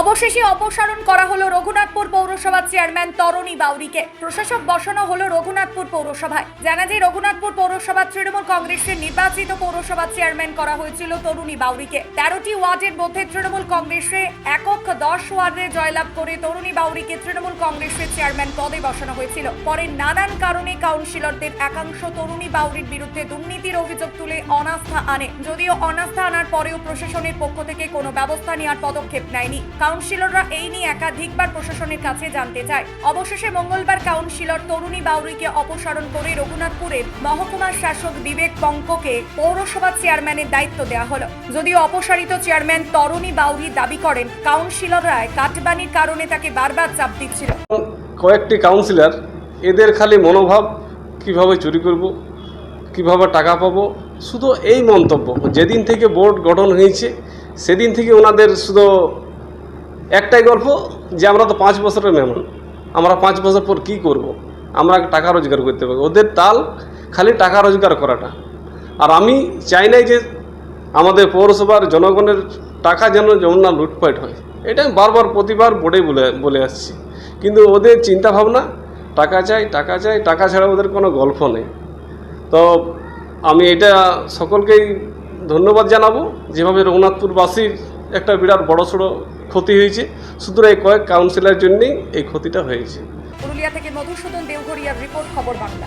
অবশেষে অপসারণ করা হলো রঘুনাথপুর পৌরসভার চেয়ারম্যান তরণী বাউরিকে। প্রশাসক বসানো হলো রঘুনাথপুর পৌরসভায়। জানা যায়, রঘুনাথপুর পৌরসভার তৃণমূল কংগ্রেসের নির্বাচিত পৌরসভার চেয়ারম্যান করা হয়েছিল তরুণী বাউরিকে। তেরোটি ওয়ার্ডের মধ্যে তৃণমূল কংগ্রেসে একক দশ ওয়ার্ডে জয়লাভ করে তরুণী বাউরিকে তৃণমূল কংগ্রেসের চেয়ারম্যান পদে বসানো হয়েছিল। পরে নানান কারণে কাউন্সিলরদের একাংশ তরুণী বাউরির বিরুদ্ধে দুর্নীতির অভিযোগ তুলে অনাস্থা আনে। যদিও অনাস্থা আনার পরেও প্রশাসনের পক্ষ থেকে কোনো ব্যবস্থা নেওয়ার পদক্ষেপ নেয়নি। কাউন্সিলররা এই নিয়ে একাধিকবার প্রশাসনের কাছে জানতে চায়। অবশেষে মঙ্গলবার কাউন্সিলর তরুণী বাউরিকে অপসারণ করে রঘুনাথপুরের মহকুমার শাসক বিবেক পঙ্ককে পৌরসভা চেয়ারম্যানের দায়িত্ব দেওয়া হলো। যদিও অপসারিত চেয়ারম্যান তরুণী বাউরি দাবি করেন, কাউন্সিলররা কাটবানির কারণে তাকে বারবার চাপ দিচ্ছিল। কয়েকটি কাউন্সিলর এদের খালি মনোভাব, কীভাবে চুরি করব, কীভাবে টাকা পাবো, শুধু এই মন্তব্য। যেদিন থেকে বোর্ড গঠন হয়েছে, সেদিন থেকে ওনাদের শুধু একটাই গল্প যে আমরা তো পাঁচ বছরের মেহমান। আমরা পাঁচ বছর পর কি করব। আমরা টাকা রোজগার করতে পারব। ওদের তাল খালি টাকা রোজগার করাটা। আর আমি চাই নাই যে আমাদের পৌরসভার জনগণের টাকা যেন যেমন না লুটপাট হয়। এটা আমি বারবার প্রতিবার বোর্ডে বলে বলে আসছি। কিন্তু ওদের চিন্তা ভাবনা টাকা চাই টাকা চাই, টাকা ছাড়া ওদের কোনো গল্প নেই। তো আমি এটা সকলকেই ধন্যবাদ জানাব। যেভাবে রঘুনাথপুরবাসীর একটা বিরাট বড় সড়ো ক্ষতি হয়েছে। শুধু এই কয়েক কাউন্সিলের জন্যেই এই ক্ষতিটা হয়েছে। পুরুলিয়া থেকে মধুসূদন দেওঘরিয়ার রিপোর্ট, খবর বাংলা।